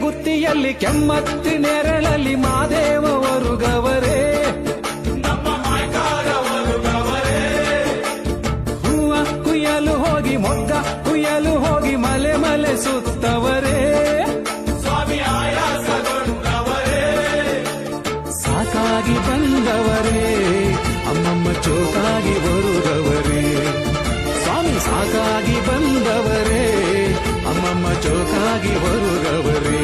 ಗುತ್ತಿಯಲ್ಲಿ ಕೆಮ್ಮತ್ತಿ ನೆರಳಲ್ಲಿ ಮಾದೇವ ಒರುಗವರೇ ಹೂವ ಕುಯ್ಯಲು ಹೋಗಿ ಮೊಗ್ಗ ಕುಯ್ಯಲು ಹೋಗಿ ಮಲೆ ಮಲೆ ಸುತ್ತವರೇ. ಚೋಕಾಗಿ ಬರುವವರೇ.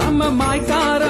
ನಮ್ಮ ಮಾಯ್ಕಾರ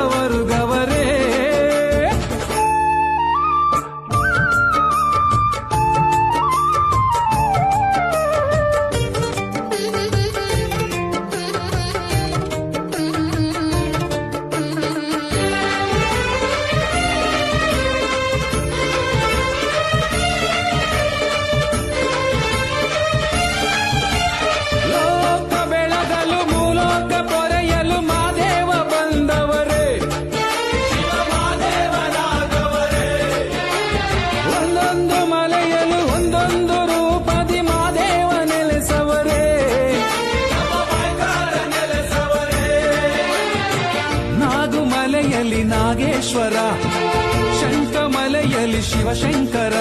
ನಾಗುಮಲೆಯಲ್ಲಿ ನಾಗೇಶ್ವರ, ಶಂಖಮಲೆಯಲ್ಲಿ ಶಿವಶಂಕರ,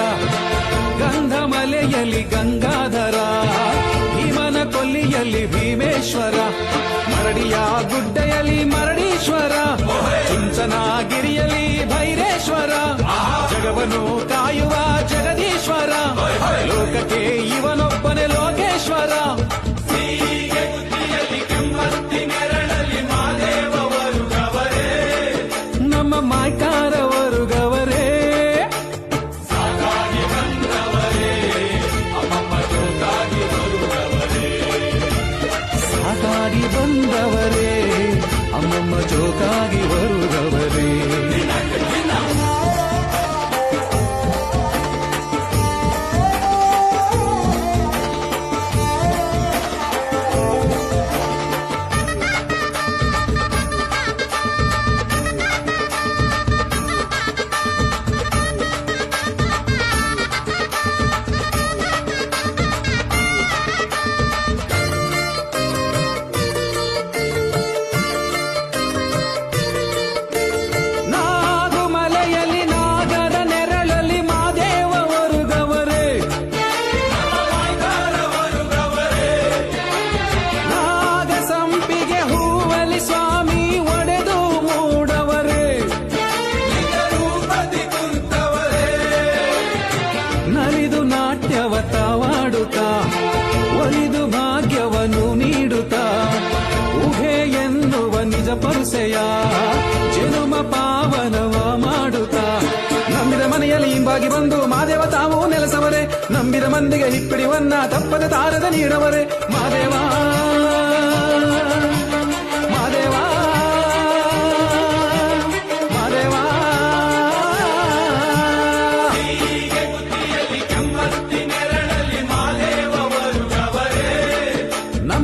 ಗಂಧಮಲೆಯಲ್ಲಿ ಗಂಗಾಧರ ಭೀಮನ ಕೊಲ್ಲಿಯಲ್ಲಿ ಭೀಮೇಶ್ವರ, ಮರಡಿಯ ಗುಡ್ಡೆಯಲ್ಲಿ ಮರಡೀಶ್ವರ ಚುಂಚನಗಿರಿಯಲ್ಲಿ ಭೈರೇಶ್ವರ, ಜಗವನ್ನು ಕಾಯುವ ಅಮ್ಮಮ್ಮ ಜೋಕಾಗಿ ಬರುಗವರೇ ನಾಟ್ಯವ ತಾವಾಡುತ್ತ ಒಲಿದು ಭಾಗ್ಯವನ್ನು ನೀಡುತ್ತ ಉಹೆ ಎನ್ನುವ ನಿಜ ಪರುಸೆಯ ಜನುಮ ಪಾವನವ ಮಾಡುತ್ತ. ನಂಬಿದ ಮನೆಯಲ್ಲಿ ಹಿಂಬಾಗಿ ಬಂದು ಮಾದೇವ ತಾವು ನೆಲೆಸವರೇ, ನಂಬಿದ ಮಂದಿಗೆ ಹಿಪ್ಪಿಡಿವನ್ನ ತಪ್ಪದ ತಾರದ ನೀಡವರೆ ಮಾದೇವ